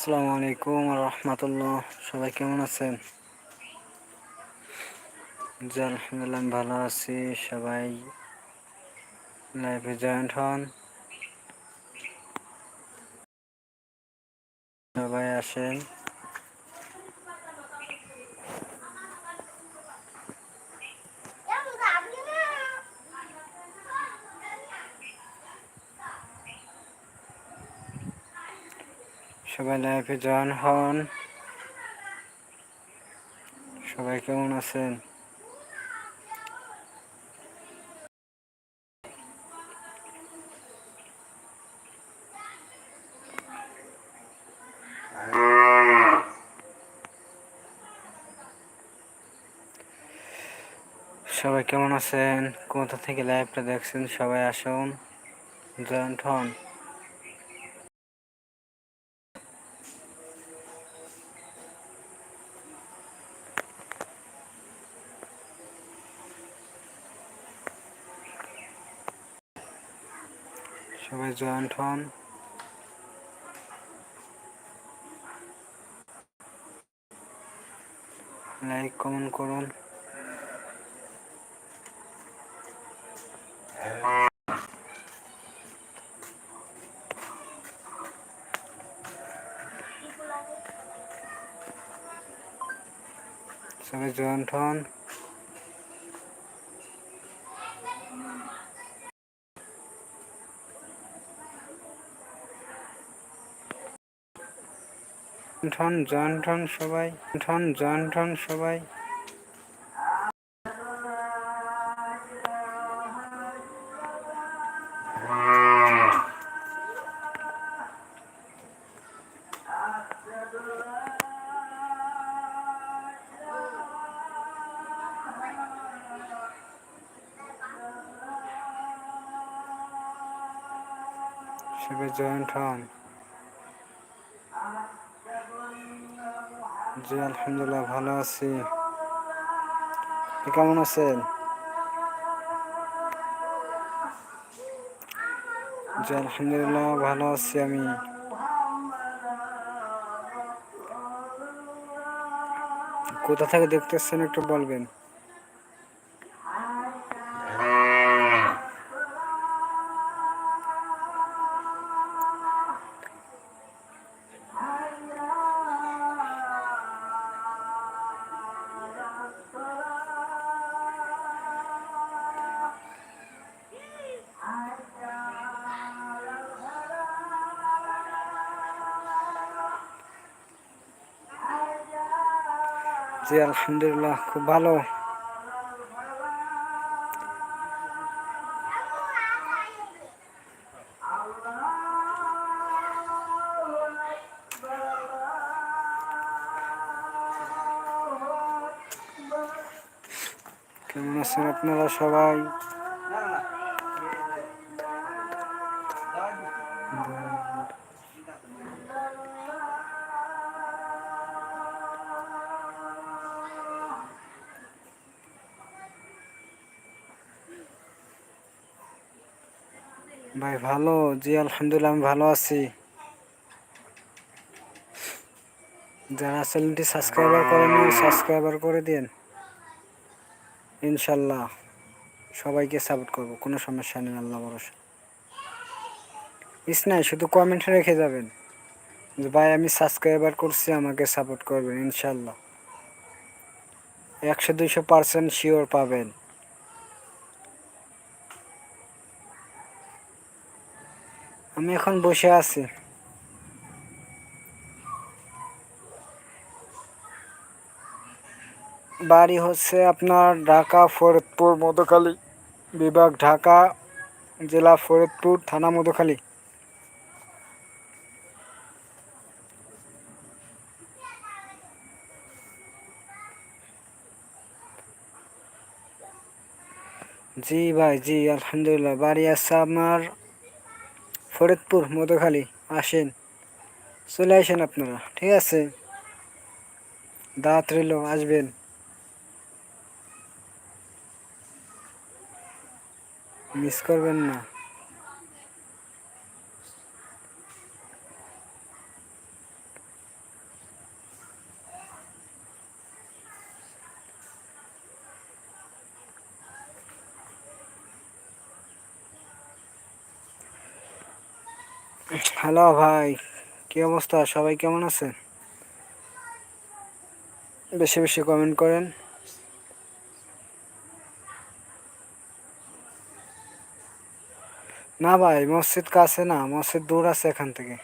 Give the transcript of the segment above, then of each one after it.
আসসালামু আলাইকুম রহমতুল্লাহ। সবাই কেমন আছেন? আলহামদুলিল্লাহ ভালো আছি। সবাই লাইভে জয়েন্ট হন। সবাই আসেন। সবাই জয়েন হন। সবাই কেমন আছেন? সবাই কেমন আছেন? কোথা থেকে লাইভটা দেখছেন? সবাই আসুন। জয়েন্ট হন সবাই জয়েন্ট হন লাইক কমেন্ট করুন। সবাই জয়েন্ট হন ঠন জন ঠন সবাই ঠন জন ঠন সবাই। সবাই জয়েন্ট হন জি, আলহামদুলিল্লাহ, ভালো আছি। কেমন আছেন? জি, আলহামদুলিল্লাহ, ভালো আছি আমি। কোথা থেকে দেখতেছেন একটু বলবেন? জি আলহামদুলিল্লাহ খুব ভালো। কেমন আছেন আপনারা সবাই? ভালো? জি, আলহামদুলিল্লাহ, আমি ভালো আছি। যারা চ্যানেলটি সাবস্ক্রাইবার করেনি সাবস্ক্রাইবার করে দিন। ইনশাল্লাহ, সবাইকে সাপোর্ট করব, কোনো সমস্যা নেই, আল্লাহ ভরসা। ইস নাই, শুধু কমেন্ট রেখে যাবেন। যে, ভাই, আমি সাবস্ক্রাইবার করছি, আমাকে সাপোর্ট করবেন, ইনশাল্লাহ। একশো দুইশো পার্সেন্ট শিওর পাবেন। আমি এখন বসে আছি। বাড়ি হচ্ছে আপনার ঢাকা, ফরিদপুর, মধুখালী বিভাগ, ঢাকা জেলা, ফরিদপুর, থানা, মধুখালী। জি ভাই, জি, আলহামদুলিল্লাহ। বাড়ি আছে আমার ফরিদপুর মধুখালী আসেন। চলে আসেন আপনারা ঠিক আছে? দাঁত রইল আসবেন। মিস করবেন না। হ্যালো ভাই, কি অবস্থা? সবাই কেমন আছেন? বেশি বেশি কমেন্ট করেন। না ভাই, মসজিদ কাছে না, মসজিদ দূর আছে এখান থেকে।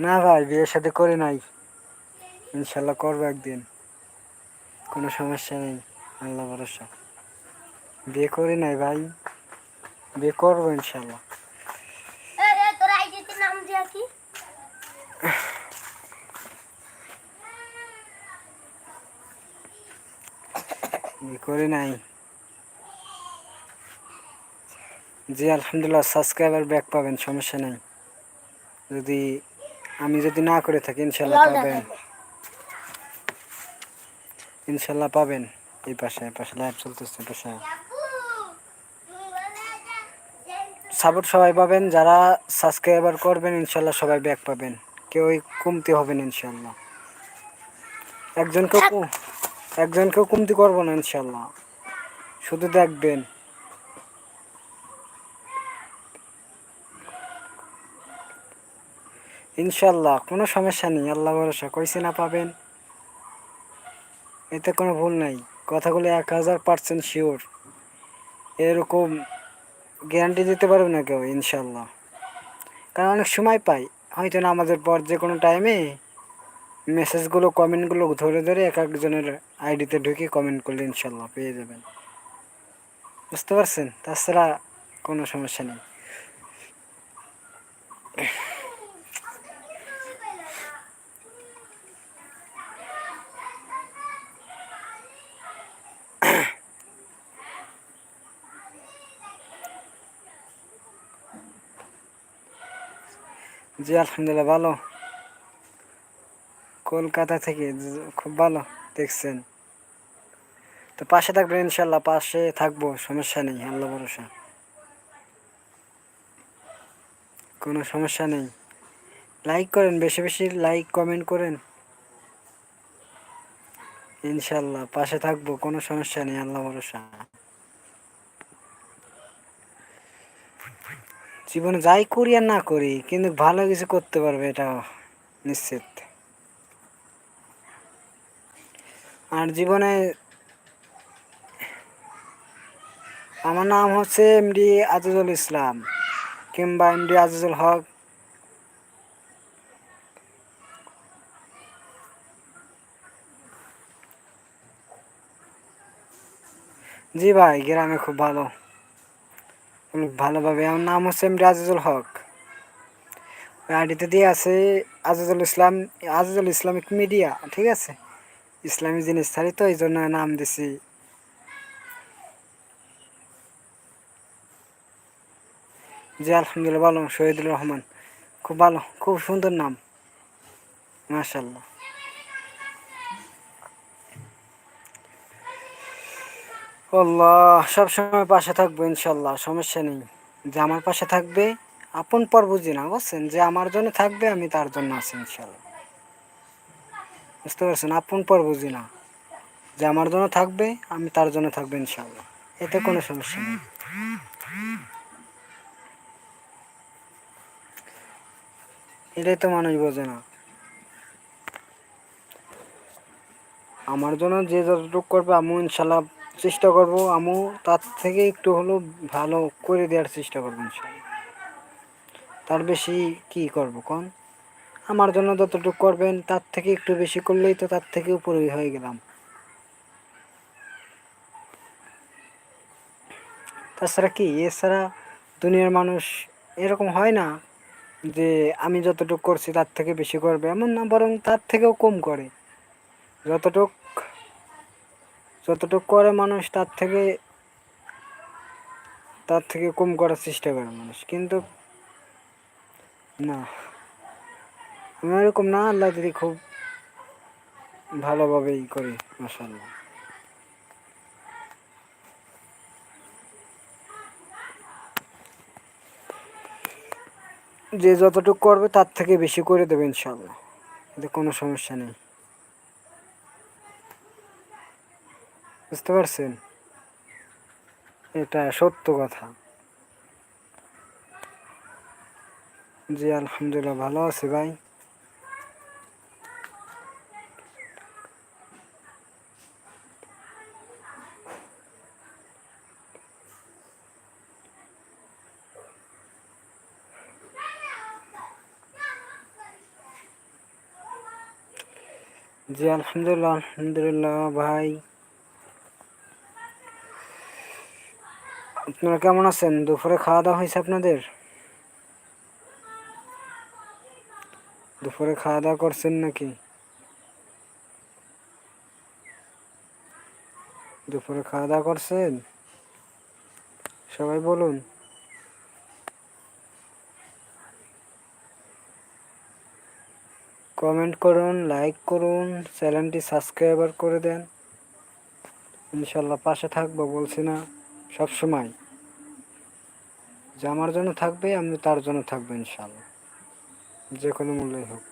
না ভাই, বিয়ের সাথে করে নাই। ইনশাল্লাহ করব একদিন। কোনো সমস্যা নেই। আল্লাহ ভরসা। বিয়ে করি নাই ভাই। বিয়ে করব ইনশাল্লাহ। এ এ তোর আইডিতে নাম দিয়া কি? বিয়ে নাই। জি আলহামদুলিল্লাহ সাবস্ক্রাইবার ব্যাক পাবেন সমস্যা নেই। যদি আমি যদি না করে থাকি ইনশাল্লাহ পাবেন। ইনশাল্লাহ পাবেন। এই পাশে এই পাশে লাইভ চলতেছে পাশে। সাপোর্ট সবাই পাবেন যারা সাবস্ক্রাইবার করবেন ইনশাল্লাহ সবাই ব্যাক পাবেন। কেউই কমতি হবেন ইনশাল্লাহ। একজনকেও একজনকেও কমতি করব না ইনশাল্লাহ। শুধু দেখবেন। ইনশাল্লাহ কোনো সমস্যা নেই আল্লাহ ভরসা। কইছে না পাবেন। এতে কোনো ভুল নাই। কথাগুলো এক হাজার পার্সেন্ট শিওর এরকম গ্যারান্টি দিতে পারবে না কেউ ইনশাল্লাহ কারণ অনেক সময় পাই, হয়তো না আমাদের পর যে কোনো টাইমে মেসেজগুলো কমেন্টগুলো ধরে ধরে এক একজনের আইডিতে ঢুকে কমেন্ট করলে ইনশাল্লাহ পেয়ে যাবেন। বুঝতে পারছেন? তাছাড়া কোনো সমস্যা নেই। জি, আলহামদুলিল্লাহ, ভালো। কলকাতা থেকে খুব ভালো, দেখছেন। তো পাশে থাকবেন ইনশাল্লাহ পাশে থাকব, সমস্যা নেই, আল্লাহ ভরসা। কোনো সমস্যা নেই। লাইক করেন, বেশি বেশি লাইক, কমেন্ট করেন। ইনশাল্লাহ পাশে থাকব, কোনো সমস্যা নেই, আল্লাহ ভরসা। জীবনে যাই করি আর না করি, কিন্তু ভালো কিছু করতে পারবে এটা নিশ্চিত। আর জীবনে আমার নাম হচ্ছে এমডি আজিজুল ইসলাম কিংবা এমডি আজিজুল হক। জি ভাই, গ্রামে খুব ভালো। খুব ভালোভাবে, আমার নাম হচ্ছে এমডি আজিজুল হক। ওই আইডিতে দিয়ে আছে আজিজুল ইসলাম, আজিজুল ইসলামিক মিডিয়া, ঠিক আছে? ইসলামী জিনিস ছাড়ি তো এই জন্য নাম দিছি। জি, আলহামদুলিল্লাহ, ভালো শহীদুল রহমান। খুব ভালো, খুব সুন্দর নাম। মাশাল্লাহ আল্লাহ, সব সময় পাশে থাকব ইনশাল্লাহ, সমস্যা নেই। যে আমার পাশে থাকবে, আপন পর বুঝি বুঝছেন? যে আমার জন্য থাকবে, আমি তার জন্য আছি ইনশাল্লাহ। বুঝতে পারছেন? আপন পর বুঝি না। যে আমার জন্য থাকবে, আমি তার জন্য থাকব ইনশাল্লাহ। এতে কোনো সমস্যা নেই। এটাই তো মানুষ বোঝে না। আমার জন্য যে যতটুকু করবে আমু ইনশাল্লাহ চেষ্টা করব, আমু তার থেকে একটু হলেও ভালো করে দেওয়ার চেষ্টা করব তার বেশি কি করব কোন? আমার জন্য যতটুকু করবেন, তার থেকে একটু বেশি করলেই তো তার থেকে উপরে হয়ে গেলাম। তাছাড়া কি, এছাড়া দুনিয়ার মানুষ এরকম হয় না যে আমি যতটুকু করছি তার থেকে বেশি করবে, এমন না, বরং তার থেকেও কম করে। যতটুক যতটুক করে মানুষ, তার থেকে তার থেকে কম করার চেষ্টা করে মানুষ। কিন্তু, না। আমি এরকম না, আল্লাহ দিদি খুব ভালোভাবেই করি মাসাল্লাহ যে যতটুকু করবে, তার থেকে বেশি করে দেবে ইনশাল্লাহ এতে কোনো সমস্যা নেই। বুঝতে পারছেন? এটা সত্য কথা। জি আলহামদুলিল্লাহ ভালো আছি ভাই। জি আলহামদুলিল্লাহ আলহামদুলিল্লাহ ভাই। আপনারা কেমন আছেন? দুপুরে খাওয়া দাওয়া হয়েছে আপনাদের? দুপুরে খাওয়া দাওয়া করছেন নাকি? দুপুরে খাওয়া দাওয়া করছেন? সবাই বলুন। কমেন্ট করুন, লাইক করুন, চ্যানেলটি সাবস্ক্রাইবার করে দেন। ইনশাল্লাহ পাশে থাকব, বলছি না সব সময় যে আমার জন্য থাকবে, আমি তার জন্য থাকব ইনশাল্লাহ যে কোনো মূল্যই হোক।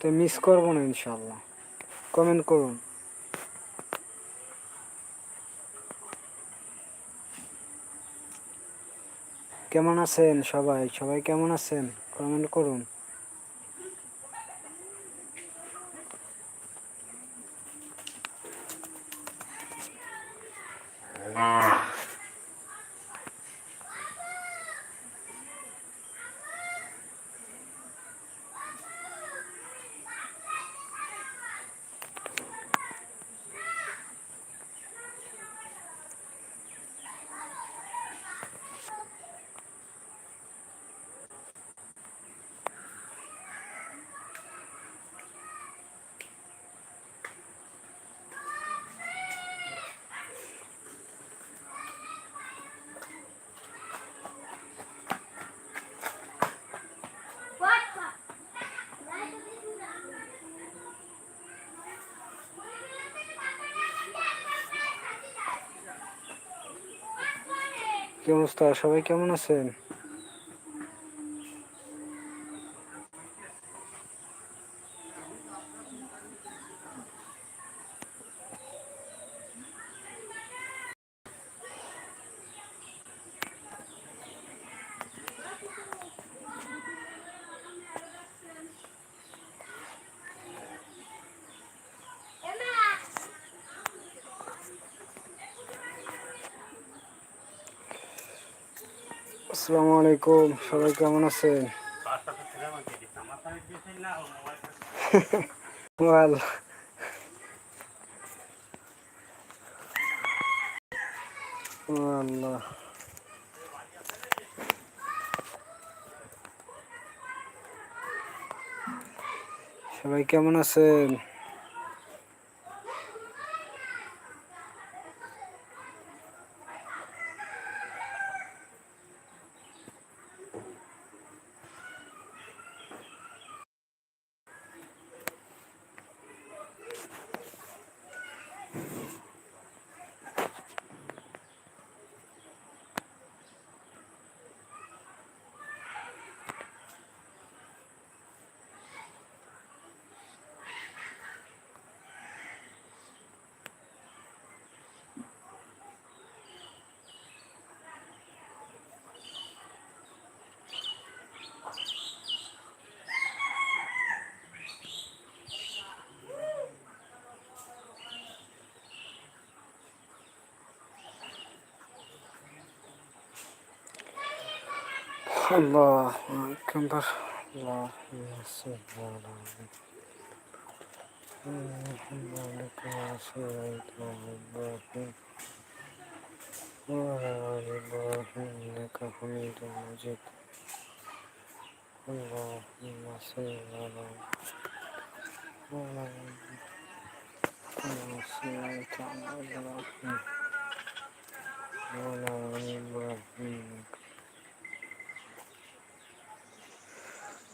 তো মিস করব না ইনশাল্লাহ কমেন্ট করুন। কেমন আছেন সবাই? সবাই কেমন আছেন? কমেন্ট করুন। কি অবস্থা? সবাই কেমন আছেন? আসসালামু আলাইকুম সবাই কেমন আছেন? ওয়াল আল্লাহ সবাই কেমন আছেন? الله أكبر اللهم صل على محمد وصليت وبارك وعلى آل إبراهيم إنك حميد مجيد اللهم صل على وعلى آل وصليت على وعلى آل إبراهيم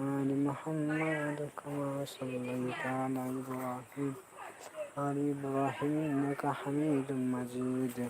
محمد كما صليت على إبراهيم آل إبراهيم إنك حميد مجيد.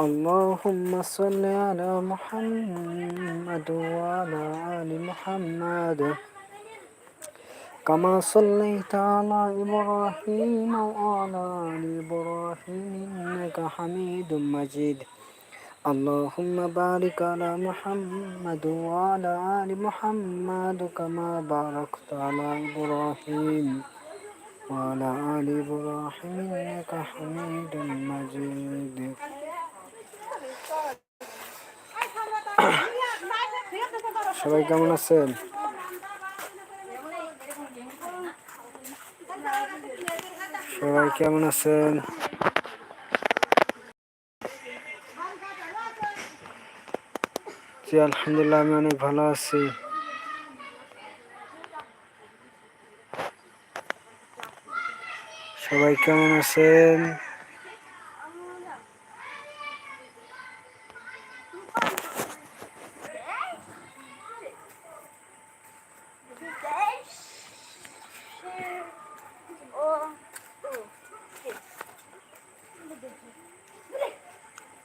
اللهم صل على محمد وعلى آل محمد. كما صليت على إبراهيم وعلى آل إبراهيم إنك حميد مجيد. اللهم بارك على محمد وعلى آل محمد كما باركت على إبراهيم وعلى آل إبراهيم إنك حميد مجيد সবাই কেমন আছেন সবাই কেমন আছেন জি আলহামদুলিল্লাহ আমি অনেক ভালো আছি। সবাই কেমন আছেন?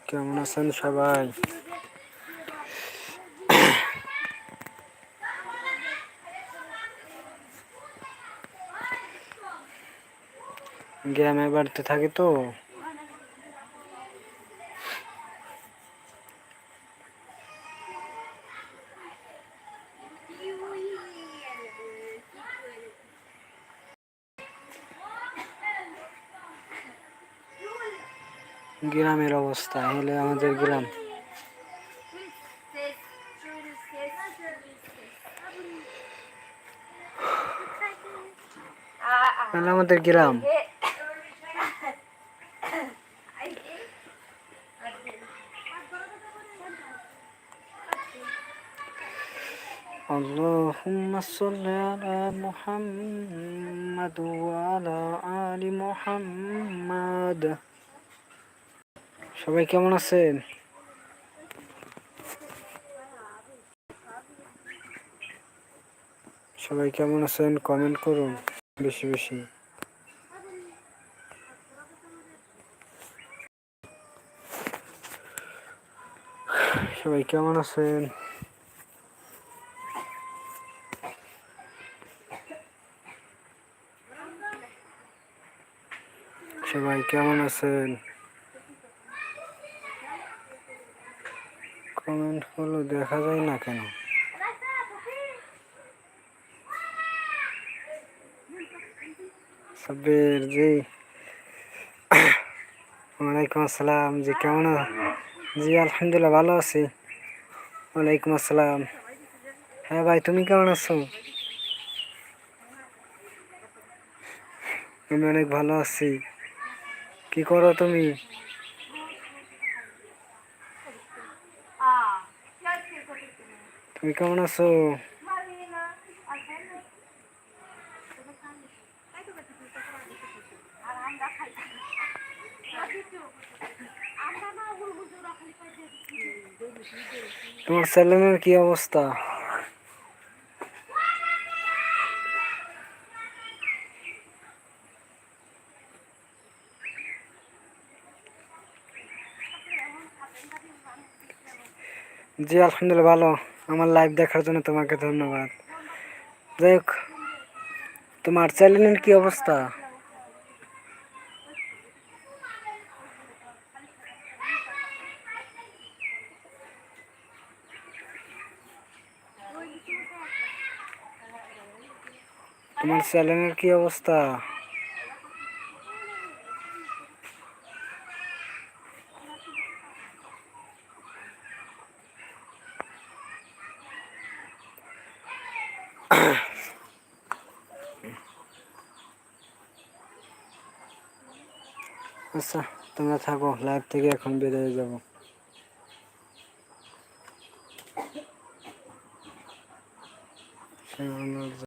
কেমন আছেন সবাই? গ্রামের বাড়িতে থাকি তো। গ্রামের অবস্থা হলে আমাদের গ্রাম। আমাদের গ্রাম। اللهم صل على محمد وعلى آل محمد সবাই কেমন আছেন সবাই কেমন আছেন কমেন্ট করুন বেশি বেশি সবাই কেমন আছেন সবাই কেমন আছেন? কমেন্টগুলো দেখা যায় না কেন? সাব্বির জি, ওয়ালাইকুম আসসালাম। জি, কেমন জি, আলহামদুলিল্লাহ ভালো আছি। ওয়ালাইকুম আসসালাম। হ্যাঁ ভাই, তুমি কেমন আছো? আমি অনেক ভালো আছি। কি করো তুমি? তুমি কেমন আছো? তোমার ছেলেমেয়ের কি অবস্থা? জি, আলহামদুলিল্লাহ, ভালো। আমার লাইভ দেখার জন্য তোমাকে ধন্যবাদ। যাই হোক, তোমার চ্যানেলের কি অবস্থা? তোমার চ্যানেলের কি অবস্থা আচ্ছা তোমরা থাকো লাইভ থেকে এখন বেরিয়ে যাব।